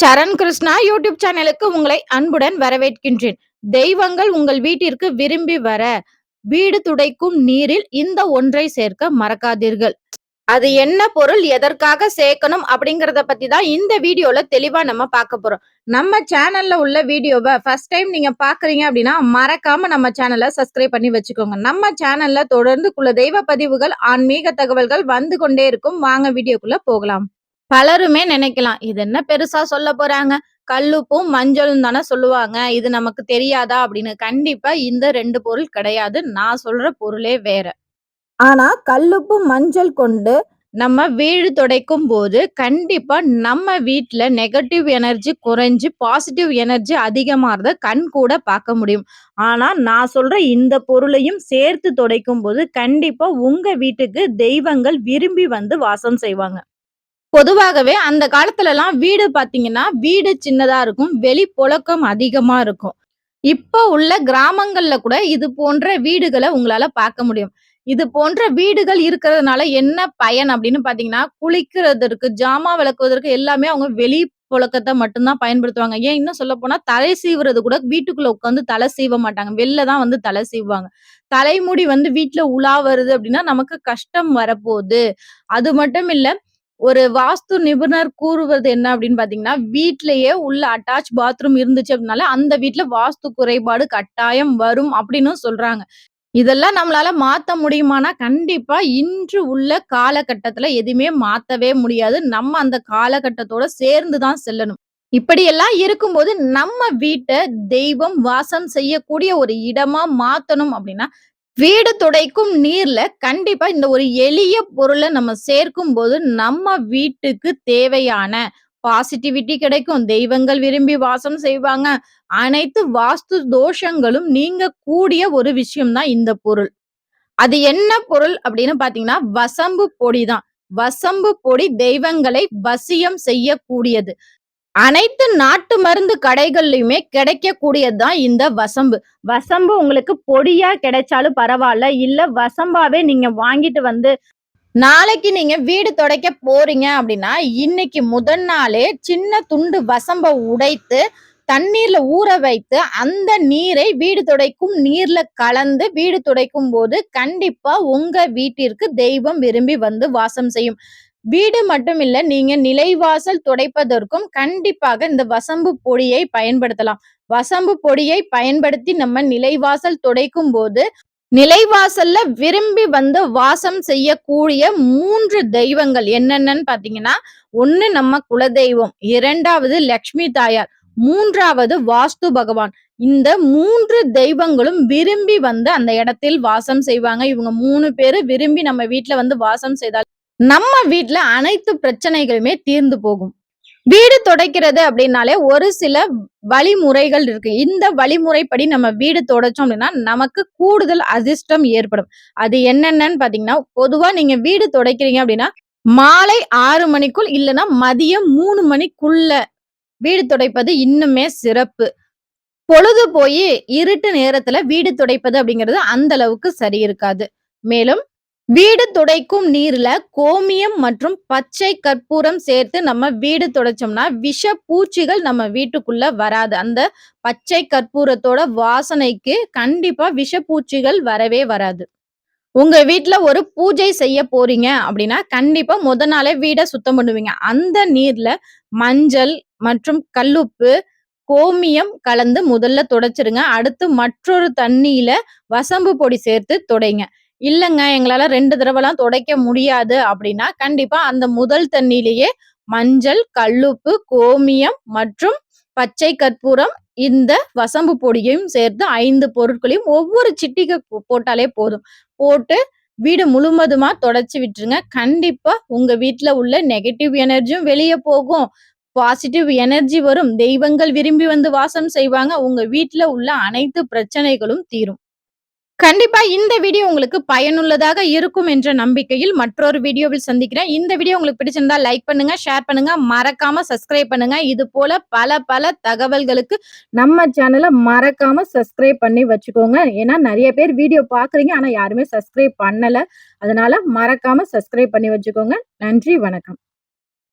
சரண் Krishna YouTube சேனலுக்கு உங்களை அன்புடன் வரவேற்கின்றேன். தெய்வங்கள் உங்கள் வீட்டிற்கு விரும்பி வர வீடு துடைக்கும் நீரில் இந்த ஒன்றை சேர்க்க மறக்காதீர்கள். அது என்ன பொருள் எதற்காக சேர்க்கணும் அப்படிங்கறத பத்தி தான் இந்த வீடியோல தெளிவா நம்ம பார்க்க போறோம். நம்ம சேனல்ல உள்ள வீடியோவை ஃபர்ஸ்ட் டைம் நீங்க பாக்குறீங்க அப்படின்னா மறக்காம நம்ம சேனலை சப்ஸ்கிரைப் பண்ணி வச்சுக்கோங்க. நம்ம சேனல்ல தொடர்ந்து குல தெய்வ பதிவுகள் ஆன்மீக தகவல்கள் வந்து கொண்டே இருக்கும். வாங்க வீடியோக்குள்ள போகலாம். பலருமே நினைக்கலாம் இது என்ன பெருசா சொல்ல போறாங்க? கல்லுப்பும் மஞ்சளும் தானே சொல்லுவாங்க இது நமக்கு தெரியாதா? அப்படின்னு. கண்டிப்பா இந்த ரெண்டு பொருள் கிடையாது. நான் சொல்ற பொருளே வேற. ஆனா கல்லுப்பும் மஞ்சள் கொண்டு நம்ம வீடு துடைக்கும் போது கண்டிப்பா நம்ம வீட்டில் நெகட்டிவ் எனர்ஜி குறைஞ்சு பாசிட்டிவ் எனர்ஜி அதிகமாறத கண் கூட பார்க்க முடியும். ஆனா நான் சொல்ற இந்த பொருளையும் சேர்த்து துடைக்கும் போது கண்டிப்பா உங்க வீட்டுக்கு தெய்வங்கள் விரும்பி வந்து வாசம் செய்வாங்க. பொதுவாகவே அந்த காலத்துலலாம் வீடு பார்த்தீங்கன்னா, வீடு சின்னதா இருக்கும். வெளி புழக்கம் அதிகமா இருக்கும். இப்போ உள்ள கிராமங்கள்ல கூட இது போன்ற வீடுகளை உங்களால பார்க்க முடியும். இது போன்ற வீடுகள் இருக்கிறதுனால என்ன பயன் அப்படின்னு பார்த்தீங்கன்னா, குளிக்கிறதற்கு, ஜாமான் விளக்குவதற்கு எல்லாமே அவங்க வெளி புழக்கத்தை மட்டும்தான் பயன்படுத்துவாங்க. ஏன் இன்னும் சொல்லப்போனா, தலை சீவுறது கூட வீட்டுக்குள்ள உட்காந்து தலை சீவ மாட்டாங்க. வெளில தான் வந்து தலை சீவுவாங்க. தலைமுடி வந்து வீட்டுல உலா வருது அப்படின்னா, நமக்கு கஷ்டம் வரப்போகுது அது மட்டும் இல்ல ஒரு வாஸ்து நிபுணர் கூறுவது என்ன அப்படின்னு பார்த்தீங்கன்னா, வீட்லயே உள்ள அட்டாச் பாத்ரூம் இருந்துச்சு அப்படின்னால, அந்த வீட்டுல வாஸ்து குறைபாடு கட்டாயம் வரும் அப்படின்னும் சொல்றாங்க. இதெல்லாம் நம்மளால மாத்த முடியுமானா, கண்டிப்பா இன்று உள்ள காலகட்டத்துல எதுவுமே மாத்தவே முடியாது. நம்ம அந்த காலகட்டத்தோட சேர்ந்து தான் செல்லணும். இப்படியெல்லாம் இருக்கும்போது, நம்ம வீட்டை தெய்வம் வாசம் செய்யக்கூடிய ஒரு இடமா மாத்தணும் அப்படின்னா, வீடு துடைக்கும் நீர்ல கண்டிப்பா இந்த ஒரு எளிய பொருளை நம்ம சேர்க்கும் போது நம்ம வீட்டுக்கு தேவையான பாசிட்டிவிட்டி கிடைக்கும். தெய்வங்கள் விரும்பி வாசம் செய்வாங்க. அனைத்து வாஸ்து தோஷங்களும் நீங்க கூடிய ஒரு விஷயம் தான் இந்த பொருள். அது என்ன பொருள் அப்படின்னு பாத்தீங்கன்னா வசம்பு பொடி தான். வசம்பு பொடி தெய்வங்களை வசியம் செய்யக்கூடியது. அனைத்து நாட்டு மருந்து கடைகள்லயுமே கிடைக்கக்கூடியது தான் இந்த வசம்பு. வசம்பு உங்களுக்கு பொடியா கிடைச்சாலும் பரவாயில்ல இல்ல வசம்பாவே நீங்க வாங்கிட்டு வந்து நாளைக்கு நீங்க வீடு துடைக்க போறீங்க அப்படின்னா, இன்னைக்கு முதல் நாளே சின்ன துண்டு வசம்ப உடைத்து, தண்ணீர்ல ஊற வைத்து, அந்த நீரை வீடு துடைக்கும் நீர்ல கலந்து வீடு துடைக்கும் போது கண்டிப்பா உங்க வீட்டிற்கு தெய்வம் விரும்பி வந்து வாசம் செய்யும். வீடு மட்டும் இல்ல, நீங்க நிலைவாசல் துடைப்பதற்கும் கண்டிப்பாக இந்த வசம்பு பொடியை பயன்படுத்தலாம். வசம்பு பொடியை பயன்படுத்தி நம்ம நிலைவாசல் துடைக்கும் போது நிலைவாசல்ல விரும்பி வந்து வாசம் செய்யக்கூடிய மூன்று தெய்வங்கள் என்னென்னு பாத்தீங்கன்னா ஒன்னு நம்ம குலதெய்வம், இரண்டாவது லக்ஷ்மி தாயார், மூன்றாவது வாஸ்து பகவான். இந்த மூன்று தெய்வங்களும் விரும்பி வந்து அந்த இடத்தில் வாசம் செய்வாங்க. இவங்க மூணு பேரும் விரும்பி நம்ம வீட்ல வந்து வாசம் செய்தால், நம்ம வீட்டுல அனைத்து பிரச்சனைகளுமே தீர்ந்து போகும். வீடு துடைக்கிறது அப்படின்னாலே ஒரு சில வழிமுறைகள் இருக்கு. இந்த வழிமுறைப்படி நம்ம வீடு துடைச்சோம் அப்படின்னா, நமக்கு கூடுதல் அதிர்ஷ்டம் ஏற்படும். அது என்னென்னு பாத்தீங்கன்னா பொதுவா நீங்க வீடு துடைக்கிறீங்க அப்படின்னா, மாலை ஆறு மணிக்குள் இல்லன்னா மதியம் மூணு மணிக்குள்ள வீடு துடைப்பது இன்னுமே சிறப்பு. பொழுது போயி இருட்டு நேரத்துல வீடு துடைப்பது அப்படிங்கிறது அந்த அளவுக்கு சரி இருக்காது. மேலும் வீடு துடைக்கும் நீர்ல கோமியம் மற்றும் பச்சை கற்பூரம் சேர்த்து நம்ம வீடு துடைச்சோம்னா, விஷ பூச்சிகள் நம்ம வீட்டுக்குள்ள வராது. அந்த பச்சை கற்பூரத்தோட வாசனைக்கு கண்டிப்பா விஷப்பூச்சிகள் வரவே வராது. உங்க வீட்டுல ஒரு பூஜை செய்ய போறீங்க அப்படின்னா, கண்டிப்பா முத நாளே வீடை சுத்தம் பண்ணுவீங்க. அந்த நீர்ல மஞ்சள் மற்றும் கல்லுப்பு, கோமியம் கலந்து முதல்ல துடைச்சிருங்க. அடுத்து மற்றொரு தண்ணியில வசம்பு பொடி சேர்த்து துடைங்க. இல்லைங்க எங்களால் ரெண்டு தடவைலாம் துடைக்க முடியாது அப்படின்னா, கண்டிப்பாக அந்த முதல் தண்ணியிலேயே மஞ்சள், கல்லுப்பு, கோமியம் மற்றும் பச்சை கற்பூரம், இந்த வசம்பு பொடியையும் சேர்த்து ஐந்து பொருட்களையும் ஒவ்வொரு சிட்டிக்கு போட்டாலே போதும். போட்டு வீடு முழுவதுமா தொடச்சி விட்டுருங்க. கண்டிப்பா உங்க வீட்டில் உள்ள நெகட்டிவ் எனர்ஜியும் வெளியே போகும். பாசிட்டிவ் எனர்ஜி வரும். தெய்வங்கள் விரும்பி வந்து வாசம் செய்வாங்க. உங்க வீட்டில் உள்ள அனைத்து பிரச்சனைகளும் தீரும். கண்டிப்பா இந்த வீடியோ உங்களுக்கு பயனுள்ளதாக இருக்கும் என்ற நம்பிக்கையில் மற்றொரு வீடியோவில் சந்திக்கிறேன். இந்த வீடியோ உங்களுக்கு பிடிச்சிருந்தா லைக் பண்ணுங்க, ஷேர் பண்ணுங்க, மறக்காம சப்ஸ்கிரைப் பண்ணுங்க. இது போல பல பல தகவல்களுக்கு நம்ம சேனலை மறக்காம சப்ஸ்கிரைப் பண்ணி வச்சுக்கோங்க. ஏன்னா நிறைய பேர் வீடியோ பார்க்குறீங்க. ஆனா யாருமே சப்ஸ்கிரைப் பண்ணல. அதனால மறக்காம சப்ஸ்கிரைப் பண்ணி வச்சுக்கோங்க. நன்றி, வணக்கம்.